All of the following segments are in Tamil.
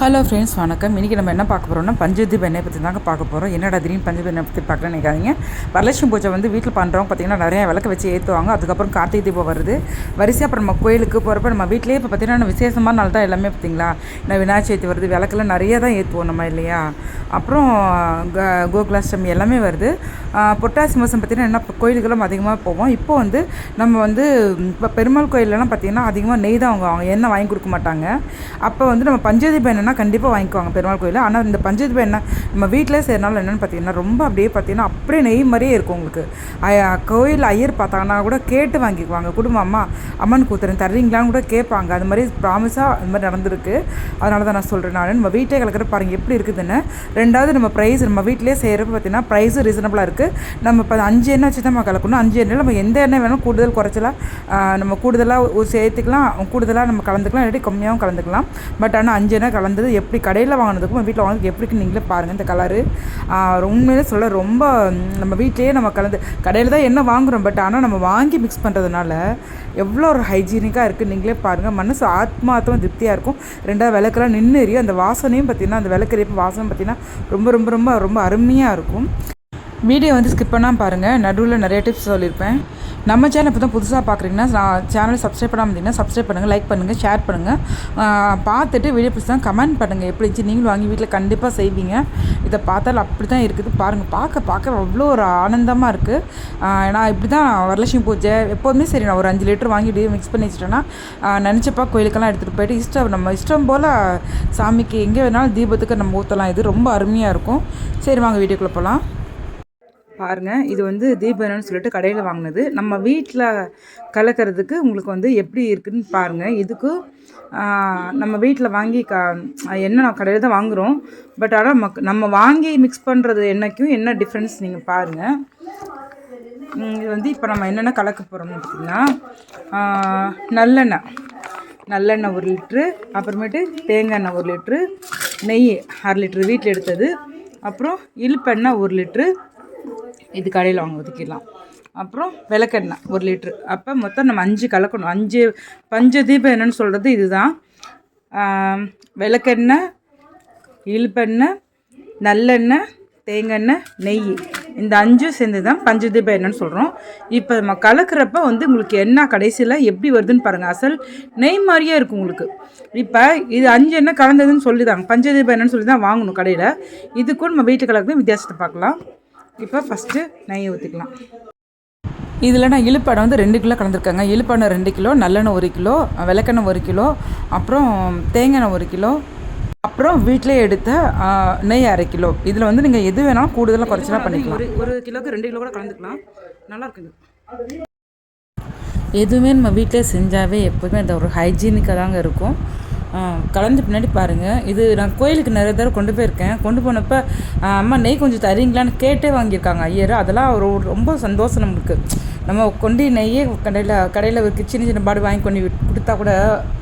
ஹலோ ஃப்ரெண்ட்ஸ் வணக்கம். இன்றைக்கி நம்ம என்ன பார்க்க போகிறோம்னா பஞ்சதீப எண்ணெய் பற்றி தாங்க பார்க்க போகிறோம் என்னடா திடீர்னு பஞ்சதீப எண்ணெய் பற்றி பார்க்கல நினைக்காதீங்க. வரலட்சுமி பூஜை வந்து வீட்டில் பண்ணுறவங்க பார்த்திங்கன்னா நிறைய விளக்கு வச்சு ஏற்றுவாங்க அதுக்கப்புறம் கார்த்திகை தீபம் வருது. வரிசையாக அப்புறம் நம்ம கோயிலுக்கு போகிறப்ப நம்ம வீட்டிலேயே இப்போ பார்த்திங்கன்னா விசேஷமான நாள் தான் எல்லாமே பார்த்திங்களா இந்த விநாயகர் சதுர்த்தி வருது. விளக்கெல்லாம் நிறைய தான் ஏற்றுவோம் நம்ம இல்லையா? அப்புறம் க- கோகுலாஷ்டமி எல்லாமே வருது. பொட்டாசி மாதம் பார்த்திங்கன்னா என்ன கோயிலுக்கெல்லாம் அதிகமாக போவோம். இப்போ வந்து நம்ம வந்து இப்போ பெருமாள் கோயிலெலாம் பார்த்திங்கன்னா அதிகமாக நெய் தான் அவங்க எண்ணெய் வாங்கி கொடுக்க மாட்டாங்க. அப்போ வந்து நம்ம பஞ்சதீபம் எண்ணெய்னா கண்டிப்பாக வாங்கிக்குவாங்க பெருமாள் கோயிலில். ஆனால் இந்த பஞ்சதீபம் என்ன நம்ம வீட்டில் செய்கிறனால என்னென்னு பார்த்தீங்கன்னா ரொம்ப அப்படியே பார்த்தீங்கன்னா அப்படியே நெய் மாதிரியே இருக்கும் உங்களுக்கு. ஐயா- கோயில் ஐயர் பார்த்தாங்கன்னா கூட கேட்டு வாங்கிக்குவாங்க. குடும்பம் அம்மா அம்மன் கூத்துறேன் தர்றீங்களான்னு கூட கேட்பாங்க. அது மாதிரி ப்ராமிஸாக அது மாதிரி நடந்திருக்கு. அதனால தான் நான் சொல்கிறேன் நான். நம்ம வீட்டை கலக்கிற பாருங்கள் எப்படி இருக்குதுன்னு. ரெண்டாவது நம்ம ப்ரைஸ் நம்ம வீட்டிலே செய்கிறப்ப பார்த்தீங்கன்னா ப்ரைஸும் ரீசனபிளாக இருக்குது நம்ம இப்போ அஞ்சு எண்ணெய் வச்சு தான் நம்ம கலக்கணும். அஞ்சு எண்ணெய் நம்ம எந்த எண்ணெய் வேணும் கூடுதல் குறைச்சலாக நம்ம கூடுதலாக சேர்த்துக்கலாம். கூடுதலாக நம்ம கலந்துக்கலாம். இல்லாட்டி கம்மியாகவும் கலந்துக்கலாம். பட் ஆனால் அஞ்சு எண்ணெய் கலந்து வந்தது எப்படி கடையில் வாங்கினதுக்கும் வீட்டில் வாங்கினதுக்கு எப்படி நீங்களே பாருங்கள் இந்த கலரு உண்மையிலே சொல்ல ரொம்ப நம்ம வீட்டிலேயே நம்ம கலந்து கடையில் தான் என்ன வாங்குகிறோம் பட் ஆனால் நம்ம வாங்கி மிக்ஸ் பண்ணுறதுனால எவ்வளோ ஒரு ஹைஜீனிக்காக இருக்குது நீங்களே பாருங்கள் மனசு ஆத்மாத்தமாக திருப்தியாக இருக்கும். ரெண்டாவது விளக்கெல்லாம் நின்று எரியும். அந்த வாசனையும் பார்த்திங்கன்னா அந்த விளக்கறியப்பு வாசனை பார்த்திங்கன்னா ரொம்ப ரொம்ப ரொம்ப ரொம்ப அருமையாக இருக்கும். வீடியோ வந்து ஸ்கிப் பண்ணாமல் பாருங்கள் நடுவில் நிறைய டிப்ஸ் சொல்லியிருப்பேன். நம்ம சேனல் இப்போ தான் புதுசாக பார்க்குறீங்கன்னா சேனல் சப்ஸ்கிரைப் பண்ணாமல் இருந்தீங்கன்னா சப்ஸ்கிரைப் பண்ணுங்கள் லைக் பண்ணுங்கள் ஷேர் பண்ணுங்கள் பார்த்துட்டு வீடியோ பிடிச்சா கமெண்ட் பண்ணுங்கள் எப்படி இருந்துச்சு? நீங்களும் வாங்கி வீட்டில் கண்டிப்பாக செய்வீங்க. இதை பார்த்தாலும் அப்படி தான் இருக்குது. பாருங்கள் பார்க்க பார்க்க அவ்வளோ ஒரு ஆனந்தமாக இருக்குது நான் இப்படி தான் வரலட்சுமி பூஜை. எப்போதுமே சரி நான் ஒரு அஞ்சு லிட்டர் வாங்கி இப்படியே மிக்ஸ் பண்ணி வச்சுட்டேன்னா நினச்சப்பா கோயிலுக்கெல்லாம் எடுத்துகிட்டு போயிட்டு இஷ்டம் நம்ம இஷ்டம் போல் சாமிக்கு எங்கே வேணாலும் தீபத்துக்கு நம்ம ஊற்றலாம் இது ரொம்ப அருமையாக இருக்கும். சரி வாங்க வீடியோக்குள்ளே போகலாம் பாருங்கள் இது வந்து தீபனம்னு சொல்லிட்டு கடையில் வாங்கினது. நம்ம வீட்டில் கலக்கிறதுக்கு உங்களுக்கு வந்து எப்படி இருக்குதுன்னு பாருங்கள் இதுக்கு நம்ம வீட்டில் வாங்கி க எண்ணெய் நான் கடையில் தான் வாங்குகிறோம் பட் ஆனால் மக் நம்ம வாங்கி மிக்ஸ் பண்ணுறது என்றைக்கும் என்ன டிஃப்ரென்ஸ் நீங்கள் பாருங்கள் இது வந்து இப்போ நம்ம என்னென்ன கலக்க போகிறோம்னு பார்த்திங்கன்னா நல்லெண்ணெய். நல்லெண்ணெய் ஒரு லிட்ரு அப்புறமேட்டு தேங்காய் எண்ணெய் ஒரு லிட்ரு நெய் அரை லிட்ரு வீட்டில் எடுத்தது. அப்புறம் இழுப்பெண்ணெய் ஒரு லிட்ரு இது கடையில் வாங்க ஒதுக்கிடலாம். அப்புறம் விளக்கெண்ணெய் ஒரு லிட்ரு. அப்போ மொத்தம் நம்ம அஞ்சு கலக்கணும். அஞ்சு பஞ்ச தீபம் என்னன்னு சொல்கிறது இதுதான். விளக்கெண்ணெய் இழுப்பெண்ணெய் நல்லெண்ணெய் தேங்காய் நெய். இந்த அஞ்சும் சேர்ந்து தான் பஞ்சதீபம் என்னன்னு சொல்கிறோம் இப்போ நம்ம கலக்கிறப்ப வந்து உங்களுக்கு என்ன கடைசியில் எப்படி வருதுன்னு பாருங்கள் அசல் நெய் மாதிரியே இருக்கும் உங்களுக்கு. இப்போ இது அஞ்சு எண்ணெய் கலந்ததுன்னு சொல்லி தாங்க பஞ்சதீபம் என்னன்னு சொல்லி தான் வாங்கணும் கடையில். இதுக்கும் நம்ம வீட்டு கலருக்கு வித்தியாசத்தை பார்க்கலாம். இப்போ ஃபஸ்ட்டு நெய் ஊற்றிக்கலாம் இதில் நான் இழுப்படை வந்து ரெண்டு கிலோ கலந்துருக்காங்க. இழுப்பெண்ணெய் ரெண்டு கிலோ நல்லெண்ணெய் ஒரு கிலோ விளக்கெண்ணெய் ஒரு கிலோ அப்புறம் தேங்காய் ஒரு கிலோ அப்புறம் வீட்டிலே எடுத்த நெய் அரை கிலோ. இதில் வந்து நீங்கள் எது வேணாலும் கூடுதலாக குறைச்சலாம் பண்ணிக்கலாம். ஒரு கிலோக்கு ரெண்டு கிலோ கூட கலந்துக்கலாம். நல்லா இருக்குது எதுவுமே நம்ம வீட்டிலே செஞ்சாவே எப்போதுமே அந்த ஒரு ஹைஜீனிக்காக தாங்க இருக்கும். கலந்து பின்னாடி பாருங்கள் இது நான் கோயிலுக்கு நிறைய தடவை கொண்டு போயிருக்கேன். கொண்டு போனப்போ அம்மா நெய் கொஞ்சம் தரீங்களான்னு கேட்டே வாங்கியிருக்காங்க ஐயர். அதெல்லாம் ஒரு ரொம்ப சந்தோஷம் நம்மளுக்கு. நம்ம கொண்டு நெய்யே கடையில் கடையில் ஒரு சின்ன சின்ன பாடு வாங்கி கொண்டு கொடுத்தா கூட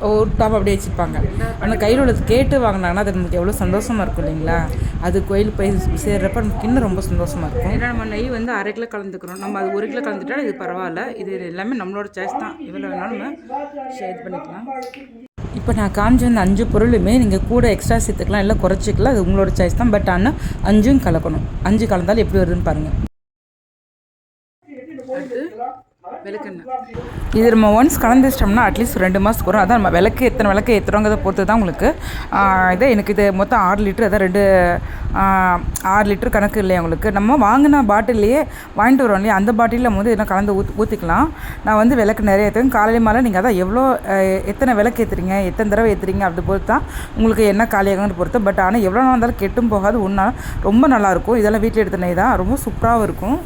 ஒரு டாப் அப்படியே வச்சுருப்பாங்க. ஆனால் கையில் உள்ளது கேட்டு வாங்கினாங்கன்னா அது நமக்கு எவ்வளோ சந்தோஷமாக இருக்கும் இல்லைங்களா? அது கோயில் போய் சேர்றப்ப நமக்கு இன்னும் ரொம்ப சந்தோஷமாக இருக்கும். ஏன்னா நம்ம நெய் வந்து அரை கிலோ கலந்துக்கிறோம். நம்ம அது ஒரு கிலோ கலந்துட்டால் இது பரவாயில்ல. இது எல்லாமே நம்மளோட சாய்ஸ் தான். இவ்வளோ வேணாலும் நம்ம ஷேர் பண்ணிக்கலாம். இப்போ நான் காமிச்ச வந்த அஞ்சு பொருளுமே நீங்கள் கூட எக்ஸ்ட்ரா சேர்த்துக்கலாம் இல்லை குறைச்சிக்கலாம் அது உங்களோட சாய்ஸ் தான். பட் ஆனால் அஞ்சும் கலக்கணும். அஞ்சு கலந்தாலும் எப்படி வருதுன்னு பாருங்கள் இது நம்ம ஒன்ஸ் கலந்து வச்சிட்டோம்னா அட்லீஸ்ட் ரெண்டு மாதத்துக்கு வரும் அதான் நம்ம விளக்கு எத்தனை விளக்கு ஏற்றுறோங்கிறத பொறுத்து தான் உங்களுக்கு. ஆஹ் இதை எனக்கு இது மொத்தம் ஆறு லிட்டர் அதான் ரெண்டு ஆறு லிட்டர் கணக்கு இல்லையா உங்களுக்கு. நம்ம வாங்கின பாட்டிலேயே வாங்கிட்டு வரோம் இல்லையா? அந்த பாட்டிலில் வந்து இதெல்லாம் கலந்து ஊத் ஊற்றிக்கலாம் நான் வந்து விளக்கு நிறைய ஏற்றுவேன் காலையில் மேலே நீங்கள் அதான் எவ்வளோ எத்தனை விளக்கு ஏற்றுறீங்க எத்தனை தடவை ஏற்றுறீங்க அப்படி பொறுத்து தான் உங்களுக்கு என்ன காலியாகும்னு பொறுத்து. பட் ஆனால் எவ்வளோ நாள் இருந்தாலும் கெட்டும் போகாது. ஒன்றா ரொம்ப நல்லாயிருக்கும் இதெல்லாம் வீட்டில் எடுத்தனே தான். ரொம்ப சூப்பராகவும் இருக்கும்.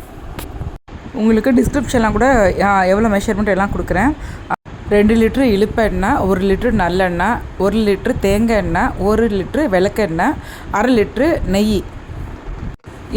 உங்களுக்கு டிஸ்கிரிப்ஷன்லாம் கூட எவ்வளோ மெஷர்மெண்ட் எல்லாம் கொடுக்குறேன். ரெண்டு லிட்ரு இழுப்பெண்ணெய் ஒரு லிட்ரு நல்லெண்ணெய் ஒரு லிட்ரு தேங்காய் எண்ணெய் ஒரு லிட்ரு விளக்கெண்ணெய் அரை லிட்ரு நெய்.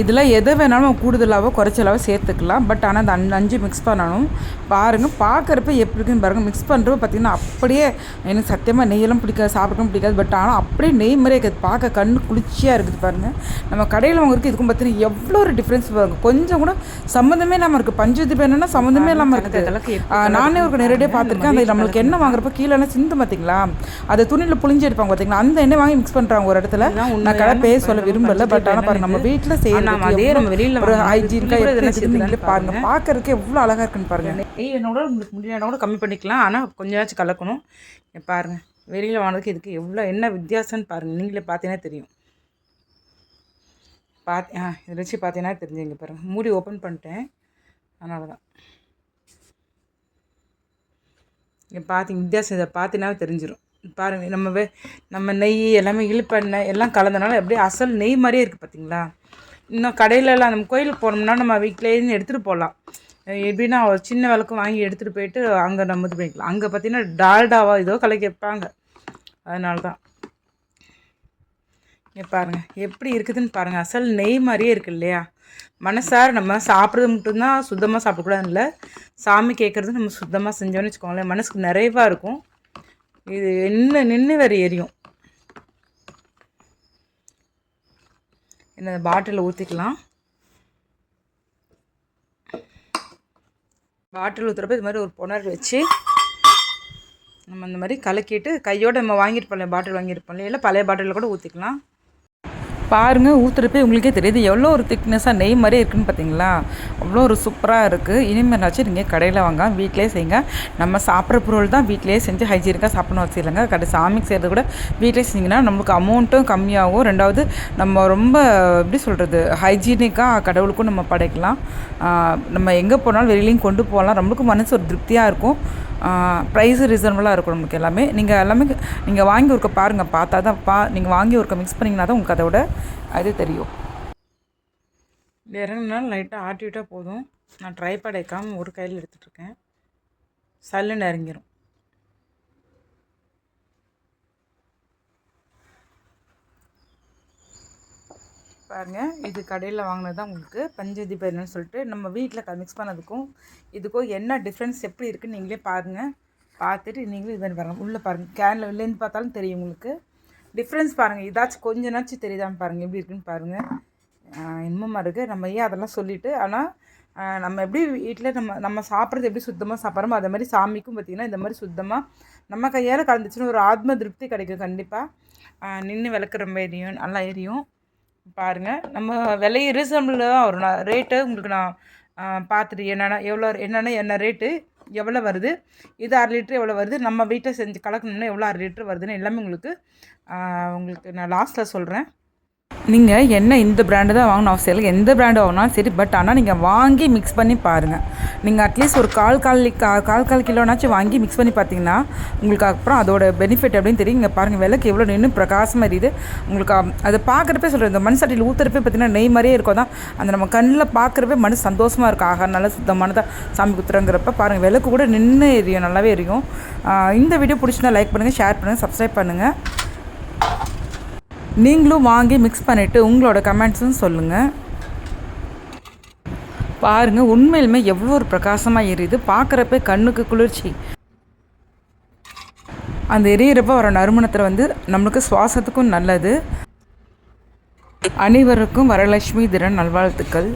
இதில் எதை வேணாலும் கூடுதலாகவோ குறைச்சலாவோ சேர்த்துக்கலாம். பட் ஆனால் அந்த அஞ்சு அஞ்சு மிக்ஸ் பண்ணணும். பாருங்கள் பார்க்குறப்ப எப்படி இருக்குன்னு பாருங்கள் மிக்ஸ் பண்ணுறப்ப பார்த்திங்கன்னா அப்படியே எனக்கு சத்தியமாக நெய்யெல்லாம் பிடிக்காது சாப்பிடவும் பிடிக்காது. பட் ஆனால் அப்படியே நெய் மாதிரியே இருக்குது. பார்க்க கண்ணு குளிர்ச்சியாக இருக்குது பாருங்கள் நம்ம கடையில் வாங்குறதுக்கு இதுக்கும் பார்த்தீங்கன்னா எவ்வளோ ஒரு டிஃப்ரென்ஸ் பாருங்க. கொஞ்சம் கூட சம்மந்தமே இல்லாமல் இருக்குது. பஞ்சதீபம் என்னென்னா சம்மந்தமே இல்லாமல் இருக்குது. நானே ஒரு நேரடியாக பார்த்துருக்கேன். அந்த நம்மளுக்கு எண்ணெய் வாங்குறப்ப கீழே எல்லாம் சிந்து பார்த்தீங்களா? அதை துணியில் புளிஞ்சு எடுப்பாங்க பார்த்தீங்களா? அந்த எண்ணெய் வாங்கி மிக்ஸ் பண்ணுறாங்க ஒரு இடத்துல. நான் கடை பேர் சொல்ல விரும்பல. பட் ஆனால் பாருங்க நம்ம வீட்டில் ஆனா, அதே நம்ம வெளியில ஒரு எப்படி பாருங்க. பார்க்கறதுக்கு எவ்வளோ அழகாக இருக்குன்னு பாருங்க. நெய் கூட உங்களுக்கு முடியலனா கூட கம்மி பண்ணிக்கலாம். ஆனால் கொஞ்சமாச்சும் கலக்கணும். பாருங்க. வெளியில் வாங்கினதுக்கு இதுக்கு எவ்வளோ என்ன வித்தியாசம்னு பாருங்கள் நீங்களே பார்த்தீங்கன்னா தெரியும். பார்த்து ஆ இதை வச்சு பார்த்தீங்கன்னா தெரிஞ்சுங்க பாருங்கள் மூடி ஓப்பன் பண்ணிட்டேன். அதனால தான் இங்கே பார்த்தீங்க வித்தியாசம். இதை பார்த்தீங்கன்னா தெரிஞ்சிடும் பாருங்க நம்ம நம்ம நெய் எல்லாமே இழுப்பெண்ணெய் எல்லாம் கலந்தனால அப்படியே அசல் நெய் மாதிரியே இருக்குது பார்த்தீங்களா இன்னும் கடையிலலாம் நம்ம கோயிலுக்கு போனோம்னா நம்ம வீட்டிலேருந்து எடுத்துகிட்டு போகலாம். எப்படின்னா ஒரு சின்ன விளக்கு வாங்கி எடுத்துகிட்டு போயிட்டு அங்கே நம்ம இது பண்ணிக்கலாம். அங்கே பார்த்தீங்கன்னா டால்டாவா ஏதோ கலக்கி வைப்பாங்க. அதனால தான் இங்கே பாருங்கள் எப்படி இருக்குதுன்னு பாருங்கள் அசல் நெய் மாதிரியே இருக்கு இல்லையா? மனசார நம்ம சாப்பிட்றது மட்டும்தான் சுத்தமாக சாப்பிடக்கூடாது இல்லை. சாமி கேட்குறது நம்ம சுத்தமாக செஞ்சோன்னு வச்சுக்கோங்களேன். மனசுக்கு நிறைவாக இருக்கும். இது என்ன நின்று வேறு எரியும். இந்த பாட்டிலில் ஊற்றிக்கலாம் பாட்டில் ஊற்றுறப்ப இது மாதிரி ஒரு புணர் வச்சு நம்ம இந்த மாதிரி கலக்கிட்டு கையோட நம்ம வாங்கியிருப்போம்ல பாட்டில் வாங்கியிருப்போம்ல இல்லை பழைய பாட்டிலில் கூட ஊற்றிக்கலாம் பாருங்க ஊற்றுறப்பே உங்களுக்கே தெரியுது எவ்வளோ ஒரு திக்னஸாக நெய் மாதிரி இருக்குன்னு பார்த்தீங்களா? அவ்வளோ ஒரு சூப்பராக இருக்குது இனிமேலாச்சும் நீங்கள் கடையில் வாங்க வீட்டிலே செய்யுங்க. நம்ம சாப்பிட்ற பொருள் தான் வீட்டிலேயே செஞ்சு ஹைஜீனிக்காக சாப்பிடணும் வச்சு இல்லைங்க. கடை சாமிக்கு செய்கிறது கூட வீட்டிலே செஞ்சிங்கன்னா நம்மளுக்கு அமௌண்ட்டும் கம்மியாகும். ரெண்டாவது நம்ம ரொம்ப எப்படி சொல்கிறது ஹைஜீனிக்காக கடவுளுக்கும் நம்ம படைக்கலாம். நம்ம எங்கே போனாலும் வெளியிலையும் கொண்டு போகலாம். நம்மளுக்கு மனசு ஒரு திருப்தியாக இருக்கும். ப்ரைஸ் ரீசனபுளாக இருக்கும் நமக்கு எல்லாமே. நீங்கள் எல்லாமே நீங்கள் வாங்கி ஒருக்க பாருங்கள் பார்த்தா தான் பா நீங்கள் வாங்கி ஒருக்க மிக்ஸ் பண்ணிங்கன்னா தான் உங்களுக்கு அதோட அது தெரியும். இறங்கினாலும் லைட்டாக ஆட்டி விட்டால் போதும். நான் ட்ரை படைக்காமல் ஒரு கையில் எடுத்துட்ருக்கேன் சல்லுன்னு இறங்கிரும். பாருங்கள் இது கடையில் வாங்கினது தான் உங்களுக்கு. பஞ்சதீபம் என்னன்னு சொல்லிட்டு நம்ம வீட்டில் மிக்ஸ் பண்ணதுக்கும் இதுக்கும் என்ன டிஃப்ரென்ஸ் எப்படி இருக்குன்னு நீங்களே பாருங்கள் பார்த்துட்டு நீங்களும் இது மாதிரி பாருங்கள் உள்ளே பாருங்கள் கேனில் வெளிலேருந்து பார்த்தாலும் தெரியும் உங்களுக்கு. டிஃப்ரென்ஸ் பாருங்கள் இதாச்சும் கொஞ்ச நாச்சும் தெரியுதான்னு பாருங்கள் எப்படி இருக்குன்னு பாருங்கள் இன்பமாக இருக்குது நம்ம ஏன் அதெல்லாம் சொல்லிவிட்டு ஆனால் நம்ம எப்படி வீட்டில் நம்ம நம்ம சாப்பிட்றது எப்படி சுத்தமாக சாப்பிட்றோமோ அதே மாதிரி சாமிக்கும் பார்த்திங்கன்னா இந்த மாதிரி சுத்தமாக நம்ம கையால் கலந்துச்சுன்னு ஒரு ஆத்ம திருப்தி கிடைக்கும் கண்டிப்பாக நின்று விளக்கு ரொம்ப எரியும் நல்லா எரியும். பாருங்கள் நம்ம விலை ரீசனபிளாக வரும். நான் ரேட்டு உங்களுக்கு நான் பார்த்துட்டு என்னென்ன எவ்வளோ என்னென்ன என்ன ரேட்டு எவ்வளோ வருது? இது அரை லிட்ரு எவ்வளோ வருது? நம்ம வீட்டில் செஞ்சு கலக்கணும்னா எவ்வளோ அரை லிட்ரு வருதுன்னு எல்லாமே உங்களுக்கு உங்களுக்கு நான் லாஸ்ட்டில் சொல்கிறேன் நீங்கள் என்ன இந்த பிராண்டு தான் வாங்கணும் அவசியம் இல்லை. எந்த பிராண்டு வாங்கினாலும் சரி பட் ஆனால் நீங்கள் வாங்கி மிக்ஸ் பண்ணி பாருங்கள் நீங்கள் அட்லீஸ்ட் ஒரு கால் கால் கா- கால் கால் கிலோனாச்சும் வாங்கி மிக்ஸ் பண்ணி பார்த்தீங்கன்னா உங்களுக்கு அப்புறம் அதோட பெனிஃபிட் அப்படின்னு தெரியும். இங்கே பாருங்கள் விளக்கு எவ்வளோ நின்று பிரகாசமாக இருக்குது. உங்களுக்கு அதை பார்க்குறப்பே சொல்கிறேன் இந்த மண் சட்டியில் ஊற்றுறப்பே பார்த்தீங்கன்னா நெய் மாதிரியே இருக்கும் தான் அந்த நம்ம கண்ணில் பார்க்குறப்பே மனசு சந்தோஷமாக இருக்கும். ஆகா நல்லா சுத்தமானதாக சாமி குத்துறங்கிறப்ப பாருங்கள் விளக்கு கூட நின்று எரியும் நல்லாவே எரியும். இந்த வீடியோ பிடிச்சிருந்தா லைக் பண்ணுங்கள் ஷேர் பண்ணுங்கள் சப்ஸ்கிரைப் பண்ணுங்கள் நீங்களும் வாங்கி மிக்ஸ் பண்ணிவிட்டு உங்களோட கமெண்ட்ஸும் சொல்லுங்கள் பாருங்கள் உண்மையிலுமே எவ்வளோ ஒரு பிரகாசமாக எரியுது. பார்க்குறப்ப கண்ணுக்கு குளிர்ச்சி. அந்த எரியிறப்ப வர நறுமணத்தில் வந்து நம்மளுக்கு சுவாசத்துக்கும் நல்லது. அனைவருக்கும் வரலட்சுமி திறன் நல்வாழ்த்துக்கள்.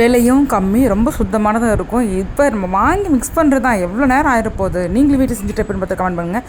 விலையும் கம்மி ரொம்ப சுத்தமானதாக இருக்கும். இப்போ நம்ம வாங்கி மிக்ஸ் பண்ணுறது தான் எவ்வளோ நேரம் ஆயிரப்போகுது? நீங்களும் வீட்டில் செஞ்சுட்டு எப்படின்னு பார்த்து கமெண்ட் பண்ணுங்கள்